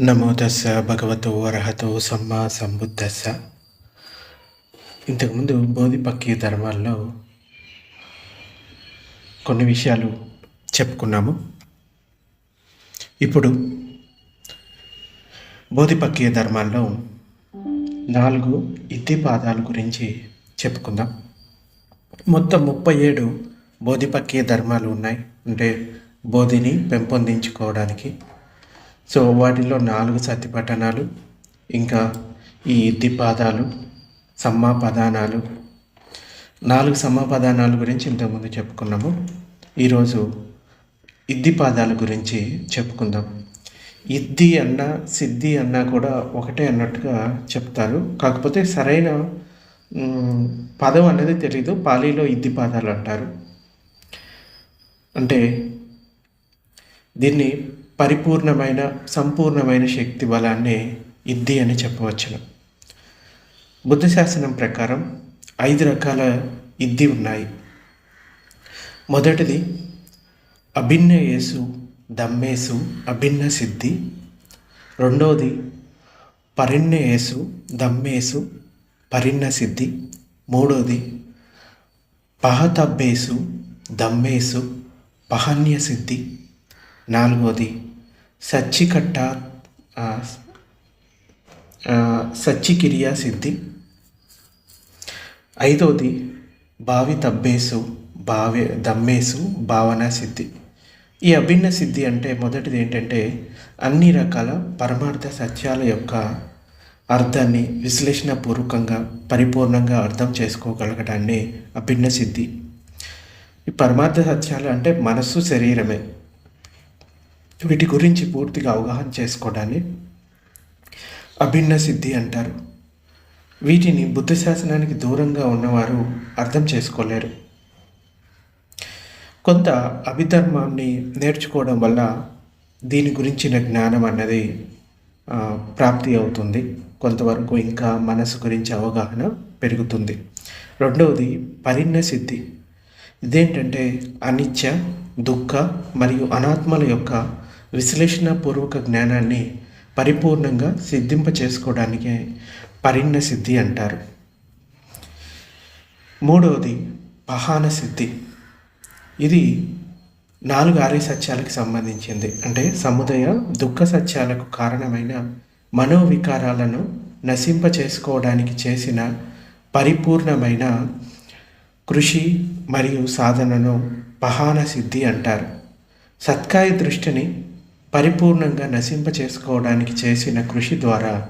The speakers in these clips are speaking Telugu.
నమో భగవతో అర్హతో సమ్మా సంబుద్ధస్స. ఇంతకుముందు బోధిపక్కి ధర్మాల్లో కొన్ని విషయాలు చెప్పుకున్నాము. ఇప్పుడు బోధిపక్షీయ ధర్మాల్లో నాలుగు ఇద్దిపాదాల గురించి చెప్పుకుందాం. మొత్తం ముప్పై ఏడు బోధిపక్షీయ ధర్మాలు ఉన్నాయి. అంటే బోధిని పెంపొందించుకోవడానికి సో వాటిలో నాలుగు సతిపఠనాలు ఇంకా ఈ ఇద్దిపాదాలు సమ్మాపదానాలు నాలుగు సమాపదానాల గురించి ఇంతకుముందు చెప్పుకున్నాము. ఈరోజు ఇద్దిపాదాల గురించి చెప్పుకుందాం. ఇద్ది అన్నా సిద్ధి అన్నా కూడా ఒకటే అన్నట్టుగా చెప్తారు. కాకపోతే సరైన పదం అనేది తెలీదు. పాలీలో ఇద్ది పాదాలు అంటారు. అంటే దీన్ని పరిపూర్ణమైన సంపూర్ణమైన శక్తి బలాన్ని ఇద్ది అని చెప్పవచ్చును. బుద్ధ శాసనం ప్రకారం ఐదు రకాల ఇద్ది ఉన్నాయి. మొదటిది అభిన్న యేసు దమ్మేసు అభిన్న సిద్ధి. రెండవది పరిణ్య యేసు దమ్మేసు పరిణ సిద్ధి. మూడోది పహతబ్బేసు దమ్మేసు పహన్య సిద్ధి. నాలుగోది సచ్చికట్ట సచ్చికిరియా సిద్ధి. ఐదవది భావి తబ్బేసు భావి దమ్మేసు భావన సిద్ధి. ఈ అభిన్న సిద్ధి అంటే మొదటిది ఏంటంటే అన్ని రకాల పరమార్థ సత్యాల యొక్క అర్థాన్ని విశ్లేషణపూర్వకంగా పరిపూర్ణంగా అర్థం చేసుకోగలగడాన్ని అభిన్న సిద్ధి. ఈ పరమార్థ సత్యాలు అంటే మనస్సు శరీరమే. వీటి గురించి పూర్తిగా అవగాహన చేసుకోవడాన్ని అభిన్న సిద్ధి అంటారు. వీటిని బుద్ధ శాసనానికి దూరంగా ఉన్నవారు అర్థం చేసుకోలేరు. కొంత అభిధర్మాన్ని నేర్చుకోవడం వల్ల దీని గురించిన జ్ఞానం అన్నది ప్రాప్తి అవుతుంది. కొంతవరకు ఇంకా మనసు గురించి అవగాహన పెరుగుతుంది. రెండవది పరిణ సిద్ధి. ఇదేంటంటే అనిత్య దుఃఖ మరియు అనాత్మల యొక్క విశ్లేషణపూర్వక జ్ఞానాన్ని పరిపూర్ణంగా సిద్ధింప చేసుకోవడానికే పరిణ సిద్ధి అంటారు. మూడవది పహాన సిద్ధి. ఇది నాలుగు ఆర్య సత్యాలకు సంబంధించింది. అంటే సముదయ దుఃఖ సత్యాలకు కారణమైన మనోవికారాలను నశింప చేసుకోవడానికి చేసిన పరిపూర్ణమైన కృషి మరియు సాధనను పహాన సిద్ధి అంటారు. సత్కాయ దృష్టిని పరిపూర్ణంగా నశింప చేసుకోవడానికి చేసిన కృషి ద్వారా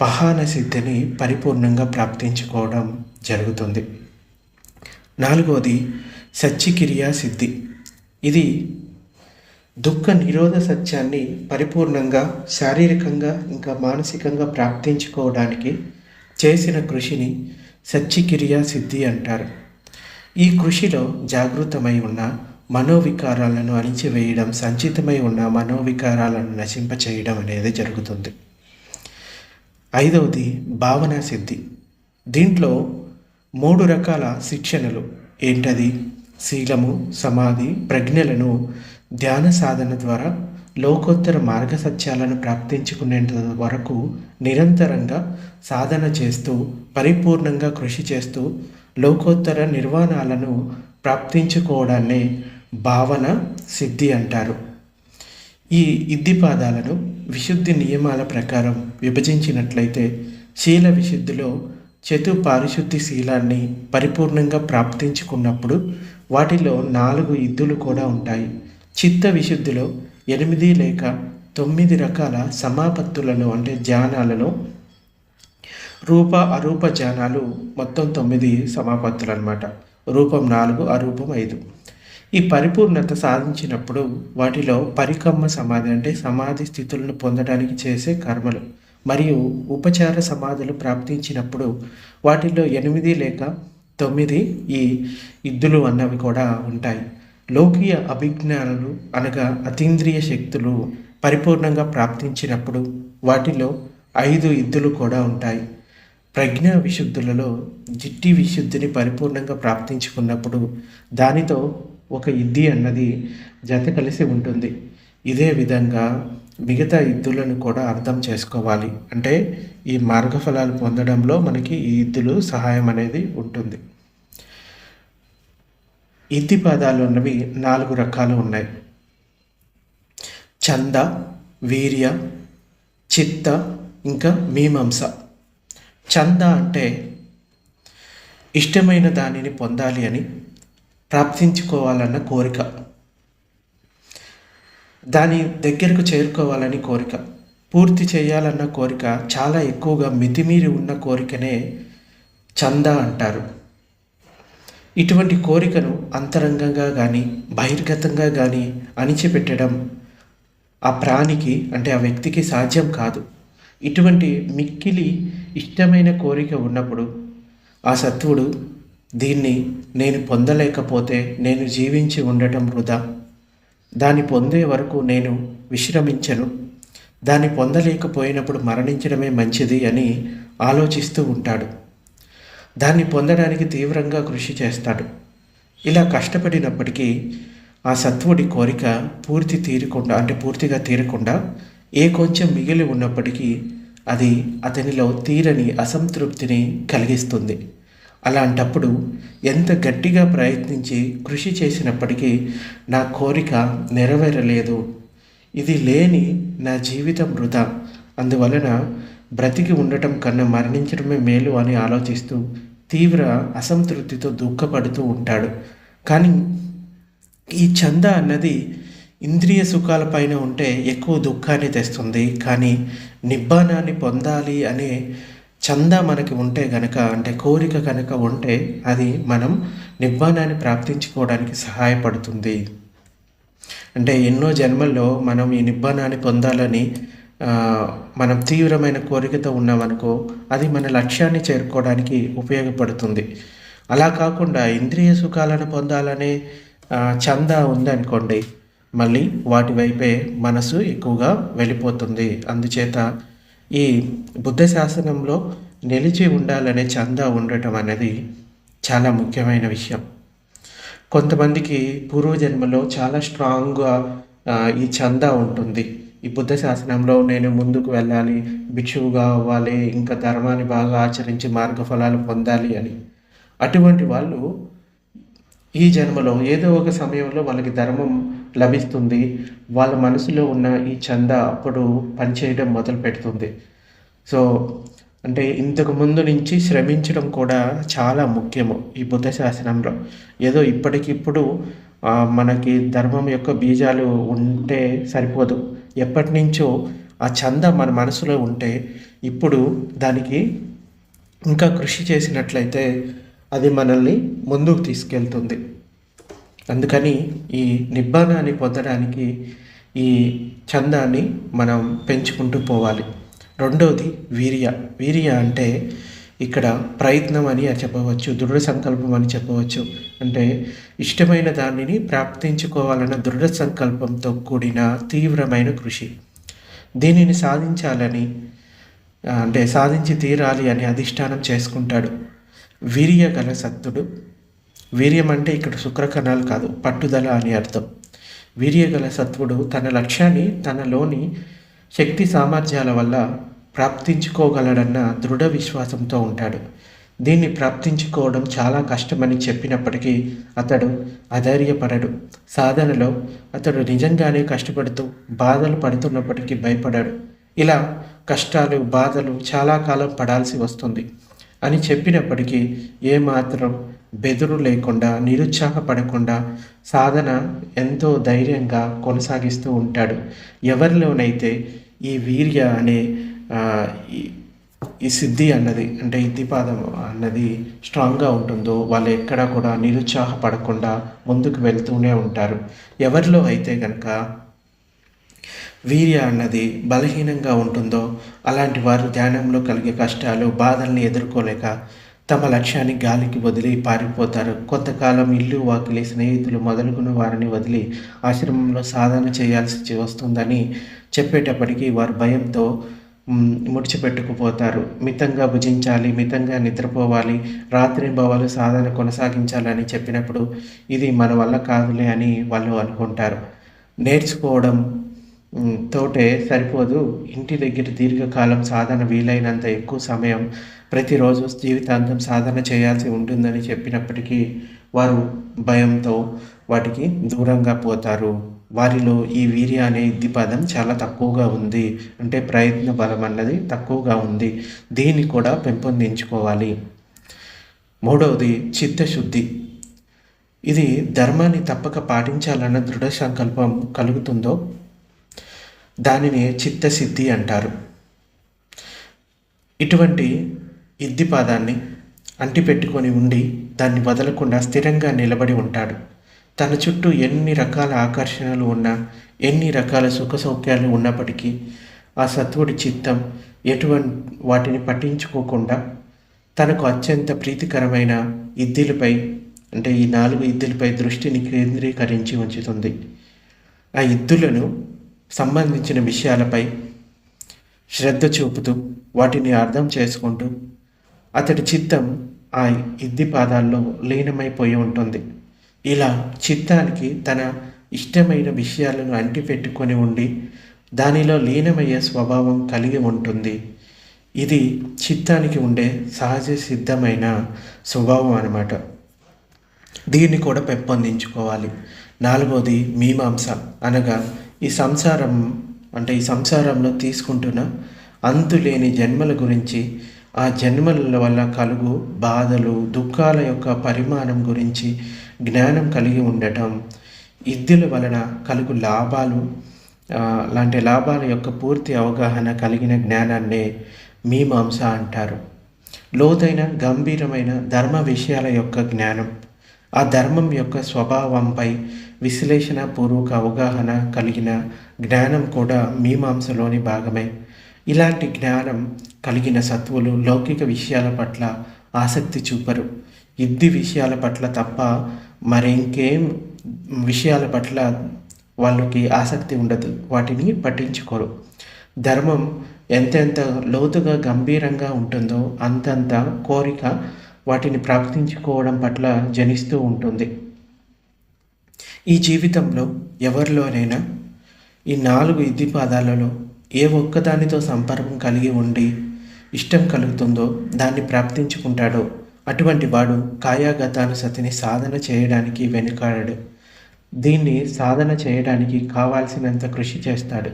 పహాన సిద్ధిని పరిపూర్ణంగా ప్రాప్తించుకోవడం జరుగుతుంది. నాలుగవది సచ్చికిరియా సిద్ధి. ఇది దుఃఖ నిరోధ సత్యాన్ని పరిపూర్ణంగా శారీరకంగా ఇంకా మానసికంగా ప్రాప్తించుకోవడానికి చేసిన కృషిని సచ్చికిరియా సిద్ధి అంటారు. ఈ కృషిలో జాగృతమై ఉన్న మనోవికారాలను అణిచివేయడం సంచితమై ఉన్న మనోవికారాలను నశింపచేయడం అనేది జరుగుతుంది. ఐదవది భావన సిద్ధి. దీంట్లో మూడు రకాల శిక్షణలు. ఏంటది? శీలము సమాధి ప్రజ్ఞలను ధ్యాన సాధన ద్వారా లోకోత్తర మార్గ సత్యాలను ప్రాప్తించుకునేంత వరకు నిరంతరంగా సాధన చేస్తూ పరిపూర్ణంగా కృషి చేస్తూ లోకోత్తర నిర్వాణాలను ప్రాప్తించుకోవడాన్ని భావన సిద్ధి అంటారు. ఈ ఇద్దిపాదాలను విశుద్ధి నియమాల ప్రకారం విభజించినట్లయితే శీల విశుద్ధిలో చతు పారిశుద్ధి శీలాన్ని పరిపూర్ణంగా ప్రాప్తించుకున్నప్పుడు వాటిలో నాలుగు ఇద్దులు కూడా ఉంటాయి. చిత్త విశుద్ధిలో ఎనిమిది లేక తొమ్మిది రకాల సమాపత్తులలో అంటే ధ్యానాలలో రూప అరూప ధ్యానాలు మొత్తం తొమ్మిది సమాపత్తులు అనమాట రూపం నాలుగు అరూపం ఐదు. ఈ పరిపూర్ణత సాధించినప్పుడు వాటిలో పరికమ్మ సమాధి అంటే సమాధి స్థితులను పొందడానికి చేసే కర్మలు మరియు ఉపచార సమాధులు ప్రాప్తించినప్పుడు వాటిలో ఎనిమిది లేక తొమ్మిది ఈ ఇద్దులు అన్నవి కూడా ఉంటాయి. లోకీయ అభిజ్ఞానాలు అనగా అతీంద్రియ శక్తులు పరిపూర్ణంగా ప్రాప్తించినప్పుడు వాటిలో ఐదు ఇద్దులు కూడా ఉంటాయి. ప్రజ్ఞా విశుద్ధులలో జిట్టి విశుద్ధిని పరిపూర్ణంగా ప్రాప్తించుకున్నప్పుడు దానితో ఒక ఇద్ది అన్నది జత కలిసి ఉంటుంది. ఇదే విధంగా మిగతా ఇద్దులను కూడా అర్థం చేసుకోవాలి. అంటే ఈ మార్గఫలాలు పొందడంలో మనకి ఈ ఇద్దులు సహాయం అనేది ఉంటుంది. ఇద్ది పదాలు ఉన్నవి నాలుగు రకాలు ఉన్నాయి. చంద వీర్య చిత్త ఇంకా మీమాంస. చంద అంటే ఇష్టమైన దానిని పొందాలి అని ప్రాప్తించుకోవాలన్న కోరిక. దాని దగ్గరకు చేరుకోవాలని కోరిక. పూర్తి చేయాలన్న కోరిక చాలా ఎక్కువగా మితిమీరి ఉన్న కోరికనే చంద అంటారు. ఇటువంటి కోరికను అంతరంగంగా కానీ బహిర్గతంగా కానీ అణిచిపెట్టడం ఆ ప్రాణికి అంటే ఆ వ్యక్తికి సాధ్యం కాదు. ఇటువంటి మిక్కిలి ఇష్టమైన కోరిక ఉన్నప్పుడు ఆ సత్వుడు దీన్ని నేను పొందలేకపోతే నేను జీవించి ఉండటం వృధా. దాన్ని పొందే వరకు నేను విశ్రమించను. దాన్ని పొందలేకపోయినప్పుడు మరణించడమే మంచిది అని ఆలోచిస్తూ ఉంటాడు. దాన్ని పొందడానికి తీవ్రంగా కృషి చేస్తాడు. ఇలా కష్టపడినప్పటికీ ఆ సత్వుడి కోరిక పూర్తి తీరకుండా అంటే పూర్తిగా తీరకుండా ఏ కొంచెం మిగిలి ఉన్నప్పటికీ అది అతనిలో తీరని అసంతృప్తిని కలిగిస్తుంది. అలాంటప్పుడు ఎంత గట్టిగా ప్రయత్నించి కృషి చేసినప్పటికీ నా కోరిక నెరవేరలేదు. ఇది లేని నా జీవితం వృధా. అందువలన బ్రతికి ఉండటం కన్నా మరణించడమే మేలు అని ఆలోచిస్తూ తీవ్ర అసంతృప్తితో దుఃఖపడుతూ ఉంటాడు. కానీ ఈ చంద అన్నది ఇంద్రియ సుఖాలపైన ఉంటే ఎక్కువ దుఃఖాన్ని తెస్తుంది. కానీ నిబ్బానాన్ని పొందాలి అనే చంద మనకి ఉంటే గనక అంటే కోరిక కనుక ఉంటే అది మనం నిబ్బానాన్ని ప్రాప్తించుకోవడానికి సహాయపడుతుంది. అంటే ఎన్నో జన్మల్లో మనం ఈ నిబ్బానాన్ని పొందాలని మనం తీవ్రమైన కోరికతో ఉన్నామనుకో అది మన లక్ష్యాన్ని చేరుకోవడానికి ఉపయోగపడుతుంది. అలా కాకుండా ఇంద్రియ సుఖాలను పొందాలనే చంద ఉందనుకోండి మళ్ళీ వాటి వైపే మనసు ఎక్కువగా వెళ్ళిపోతుంది. అందుచేత ఈ బుద్ధ శాసనంలో నిలిచి ఉండాలనే చందా ఉండటం అనేది చాలా ముఖ్యమైన విషయం. కొంతమందికి పూర్వజన్మలో చాలా స్ట్రాంగ్గా ఈ చందా ఉంటుంది. ఈ బుద్ధ శాసనంలో నేను ముందుకు వెళ్ళాలి భిక్షువుగా అవ్వాలి ఇంకా ధర్మాన్ని బాగా ఆచరించి మార్గఫలాలు పొందాలి అని. అటువంటి వాళ్ళు ఈ జన్మలో ఏదో ఒక సమయంలో వాళ్ళకి ధర్మం లభిస్తుంది. వాళ్ళ మనసులో ఉన్న ఈ చంద అప్పుడు పనిచేయడం మొదలు పెడుతుంది. సో అంటే ఇంతకు ముందు నుంచి శ్రమించడం కూడా చాలా ముఖ్యము ఈ బుద్ధ శాసనంలో. ఏదో ఇప్పటికిప్పుడు మనకి ధర్మం యొక్క బీజాలు ఉంటే సరిపోదు. ఎప్పటి నుంచో ఆ చంద మన మనసులో ఉంటే ఇప్పుడు దానికి ఇంకా కృషి చేసినట్లయితే అది మనల్ని ముందుకు తీసుకెళ్తుంది. అందుకని ఈ నిబ్బానాన్ని పొందడానికి ఈ చందాన్ని మనం పెంచుకుంటూ పోవాలి. రెండవది వీర్య. వీర్య అంటే ఇక్కడ ప్రయత్నం అని చెప్పవచ్చు దృఢ సంకల్పం అని చెప్పవచ్చు. అంటే ఇష్టమైన దానిని ప్రాప్తించుకోవాలన్న దృఢ సంకల్పంతో కూడిన తీవ్రమైన కృషి. దీనిని సాధించాలని అంటే సాధించి తీరాలి అని అధిష్టానం చేసుకుంటాడు వీర్య గల సత్తుడు. వీర్యం అంటే ఇక్కడ శుక్రకణాలు కాదు పట్టుదల అని అర్థం. వీర్యగల సత్వుడు తన లక్ష్యాన్ని తనలోని శక్తి సామర్థ్యాల వల్ల ప్రాప్తించుకోగలడన్న దృఢ విశ్వాసంతో ఉంటాడు. దీన్ని ప్రాప్తించుకోవడం చాలా కష్టమని చెప్పినప్పటికీ అతడు అధైర్యపడడు. సాధనలో అతడు నిజంగానే కష్టపడుతూ బాధలు పడుతున్నప్పటికీ భయపడాడు. ఇలా కష్టాలు బాధలు చాలా కాలం పడాల్సి వస్తుంది అని చెప్పినప్పటికీ ఏమాత్రం బెదురు లేకుండా నిరుత్సాహపడకుండా సాధన ఎంతో ధైర్యంగా కొనసాగిస్తూ ఉంటాడు. ఎవరిలోనైతే ఈ వీర్య అనే ఈ సిద్ధి అన్నది అంటే ఇద్దిపాదం అన్నది స్ట్రాంగ్గా ఉంటుందో వాళ్ళు ఎక్కడా కూడా నిరుత్సాహపడకుండా ముందుకు వెళ్తూనే ఉంటారు. ఎవరిలో అయితే కనుక వీర్య అన్నది బలహీనంగా ఉంటుందో అలాంటి వారు ధ్యానంలో కలిగే కష్టాలు బాధల్ని ఎదుర్కోలేక తమ లక్ష్యాన్ని గాలికి వదిలి పారిపోతారు. కొంతకాలం ఇల్లు వాకిలి స్నేహితులు మొదలుకున్న వారిని వదిలి ఆశ్రమంలో సాధన చేయాల్సి వస్తుందని చెప్పేటప్పటికీ వారు భయంతో ముడిచిపెట్టుకుపోతారు. మితంగా భుజించాలి మితంగా నిద్రపోవాలి రాత్రి భవాలు సాధన కొనసాగించాలని చెప్పినప్పుడు ఇది మన వల్ల కాదులే అని వాళ్ళు అనుకుంటారు. నేర్చుకోవడం తోటే సరిపోదు. ఇంటి దగ్గర దీర్ఘకాలం సాధన వీలైనంత ఎక్కువ సమయం ప్రతిరోజు జీవితాంతం సాధన చేయాల్సి ఉంటుందని చెప్పినప్పటికీ వారు భయంతో వాటికి దూరంగా పోతారు. వారిలో ఈ వీర్య అనే ఇది పదం చాలా తక్కువగా ఉంది. అంటే ప్రయత్న బలం అన్నది తక్కువగా ఉంది. దీన్ని కూడా పెంపొందించుకోవాలి. మూడవది చిత్తశుద్ధి. ఇది ధర్మాన్ని తప్పక పాటించాలన్న దృఢ సంకల్పం కలుగుతుందో దానిని చిత్తసిద్ధి అంటారు. ఇటువంటి ఇద్ది పాదాన్ని అంటిపెట్టుకొని ఉండి దాన్ని వదలకుండా స్థిరంగా నిలబడి ఉంటాడు. తన చుట్టూ ఎన్ని రకాల ఆకర్షణలు ఉన్నా ఎన్ని రకాల సుఖ సౌఖ్యాలు ఉన్నప్పటికీ ఆ సత్వుడి చిత్తం ఎటువంటి వాటిని పట్టించుకోకుండా తనకు అత్యంత ప్రీతికరమైన ఇద్దిలపై అంటే ఈ నాలుగు ఇద్దులపై దృష్టిని కేంద్రీకరించి ఉంచుతుంది. ఆ ఇద్దులను సంబంధించిన విషయాలపై శ్రద్ధ చూపుతూ వాటిని అర్థం చేసుకుంటూ అతడి చిత్తం ఆ ఇద్ది పాదాల్లో లీనమైపోయి ఉంటుంది. ఇలా చిత్తానికి తన ఇష్టమైన విషయాలను అంటిపెట్టుకొని ఉండి దానిలో లీనమయ్యే స్వభావం కలిగి ఉంటుంది. ఇది చిత్తానికి ఉండే సహజ సిద్ధమైన స్వభావం అనమాట దీన్ని కూడా పెంపొందించుకోవాలి. నాలుగోది మీమాంస అనగా ఈ సంసారం అంటే ఈ సంసారంలో తీసుకుంటున్న అంతులేని జన్మల గురించి ఆ జన్మల వల్ల కలుగు బాధలు దుఃఖాల యొక్క పరిమాణం గురించి జ్ఞానం కలిగి ఉండటం ఇద్దుల వలన కలుగు లాభాలు లాంటి లాభాల యొక్క పూర్తి అవగాహన కలిగిన జ్ఞానాన్నే మీమాంస అంటారు. లోతైన గంభీరమైన ధర్మ విషయాల యొక్క జ్ఞానం ఆ ధర్మం యొక్క స్వభావంపై విశ్లేషణ పూర్వక అవగాహన కలిగిన జ్ఞానం కూడా మీమాంసలోని భాగమే. ఇలాంటి జ్ఞానం కలిగిన సత్వులు లౌకిక విషయాల పట్ల ఆసక్తి చూపరు. ఇద్ది విషయాల పట్ల తప్ప మరింకేం విషయాల పట్ల వాళ్ళకి ఆసక్తి ఉండదు. వాటిని పట్టించుకోరు. ధర్మం ఎంతెంత లోతుగా గంభీరంగా ఉంటుందో అంతంత కోరిక వాటిని ప్రాప్తించుకోవడం పట్ల జనిస్తూ ఉంటుంది. ఈ జీవితంలో ఎవరిలోనైనా ఈ నాలుగు ఇద్ది పాదాలలో ఏ ఒక్కదానితో సంపర్కం కలిగి ఉండి ఇష్టం కలుగుతుందో దాన్ని ప్రాప్తించుకుంటాడో అటువంటి వాడు కాయాగతానుసతిని సాధన చేయడానికి వెనుకాడడు. దీన్ని సాధన చేయడానికి కావాల్సినంత కృషి చేస్తాడు.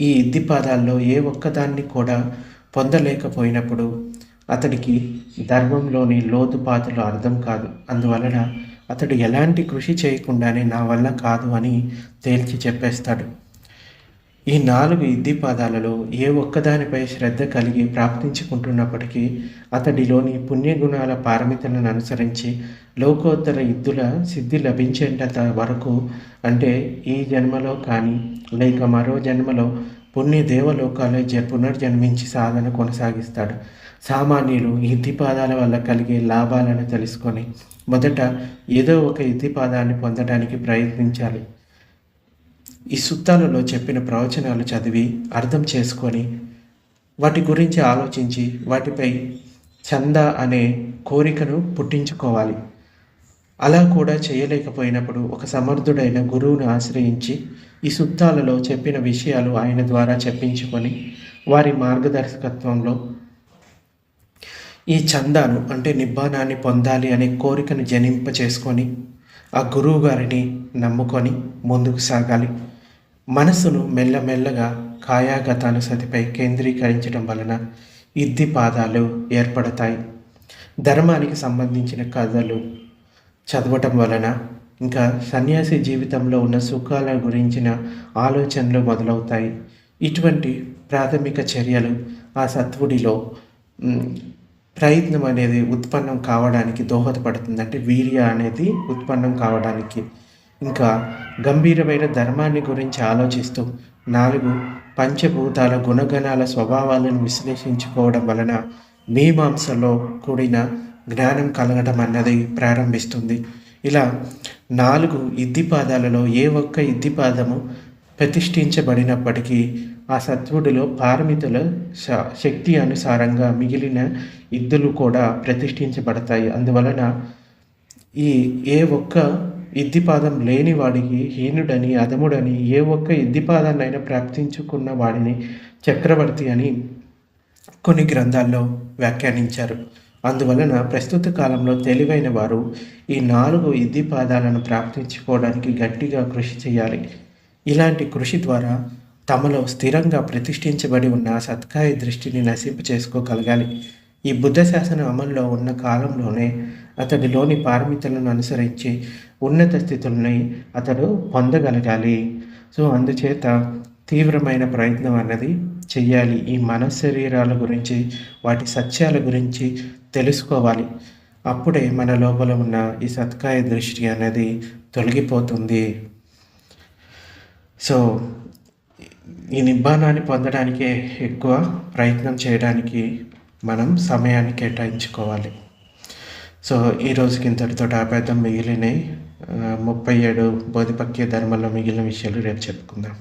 ఈ ఇద్ది పాదాల్లో ఏ ఒక్కదాన్ని కూడా పొందలేకపోయినప్పుడు అతడికి ధర్మంలోని లోతుపాతలు అర్థం కాదు. అందువలన అతడు ఎలాంటి కృషి చేయకుండానే నా వల్ల కాదు అని తేల్చి చెప్పేస్తాడు. ఈ నాలుగు ఇద్ది పాదాలలో ఏ ఒక్కదానిపై శ్రద్ధ కలిగి ప్రాప్తించుకుంటున్నప్పటికీ అతడిలోని పుణ్యగుణాల పారమితులను అనుసరించి లోకోత్తర ఇద్దుల సిద్ధి లభించేంత వరకు అంటే ఈ జన్మలో కానీ లేక మరో జన్మలో పుణ్య దేవలోకాలే జ పునర్జన్మించి సాధన కొనసాగిస్తాడు. సామాన్యులు ఈ ఇద్ది వల్ల కలిగే లాభాలను తెలుసుకొని మొదట ఏదో ఒక ఇతిపాదాన్ని పొందడానికి ప్రయత్నించాలి. ఈ సుత్తాలలో చెప్పిన ప్రవచనాలు చదివి అర్థం చేసుకొని వాటి గురించి ఆలోచించి వాటిపై చంద అనే కోరికను పుట్టించుకోవాలి. అలా కూడా చేయలేకపోయినప్పుడు ఒక సమర్థుడైన గురువును ఆశ్రయించి ఈ సుత్తాలలో చెప్పిన విషయాలు ఆయన ద్వారా చెప్పించుకొని వారి మార్గదర్శకత్వంలో ఈ చందాను అంటే నిబ్బానాన్ని పొందాలి అనే కోరికను జనింప చేసుకొని ఆ గురువు గారిని నమ్ముకొని ముందుకు సాగాలి. మనసును మెల్లమెల్లగా కాయాగతానుసతిపై కేంద్రీకరించడం వలన ఇద్ది పాదాలు ఏర్పడతాయి. ధర్మానికి సంబంధించిన కథలు చదవటం వలన ఇంకా సన్యాసి జీవితంలో ఉన్న సుఖాల గురించిన ఆలోచనలు మొదలవుతాయి. ఇటువంటి ప్రాథమిక చర్యలు ఆ సత్వుడిలో ప్రయత్నం అనేది ఉత్పన్నం కావడానికి దోహదపడుతుంది. అంటే వీర్య అనేది ఉత్పన్నం కావడానికి. ఇంకా గంభీరమైన ధర్మాన్ని గురించి ఆలోచిస్తూ నాలుగు పంచభూతాల గుణగణాల స్వభావాలను విశ్లేషించుకోవడం వలన మీమాంసలో కూడిన జ్ఞానం కలగడం అన్నది ప్రారంభిస్తుంది. ఇలా నాలుగు ఇద్దిపాదాలలో ఏ ఒక్క ఇద్దిపాదము ప్రతిష్ఠించబడినప్పటికీ ఆ సత్వుడిలో పారమితుల శ- శక్తి అనుసారంగా మిగిలిన ఇద్దులు కూడా ప్రతిష్ఠించబడతాయి. అందువలన ఈ ఏ ఒక్క ఇద్దిపాదం లేని వాడికి హీనుడని అధముడని ఏ ఒక్క ఇద్దిపాదాన్నైనా ప్రాప్తించుకున్న వాడిని చక్రవర్తి అని కొన్ని గ్రంథాల్లో వ్యాఖ్యానించారు. అందువలన ప్రస్తుత కాలంలో తెలివైన వారు ఈ నాలుగు ఇద్దిపాదాలను ప్రాప్తించుకోవడానికి గట్టిగా కృషి చేయాలి. ఇలాంటి కృషి ద్వారా తమలో స్థిరంగా ప్రతిష్ఠించబడి ఉన్న సత్కాయ దృష్టిని నశింప చేసుకోగలగాలి. ఈ బుద్ధ శాసనం అమల్లో ఉన్న కాలంలోనే అతడిలోని పారమితులను అనుసరించి ఉన్నత స్థితుల్ని అతడు పొందగలగాలి. సో అందుచేత తీవ్రమైన ప్రయత్నం అన్నది చెయ్యాలి. ఈ మనశరీరాల గురించి వాటి సత్యాల గురించి తెలుసుకోవాలి. అప్పుడే మన లోపల ఉన్న ఈ సత్కాయ దృష్టి అనేది తొలగిపోతుంది. సో ఈ నిబ్బానాన్ని పొందడానికే ఎక్కువ ప్రయత్నం చేయడానికి మనం సమయాన్ని కేటాయించుకోవాలి. సో ఈ రోజుకి ఇంతటితో ఆపేద్దాం మిగిలినవి ముప్పై ఏడు బోధిపక్య ధర్మంలో మిగిలిన విషయాలు రేపు చెప్పుకుందాం.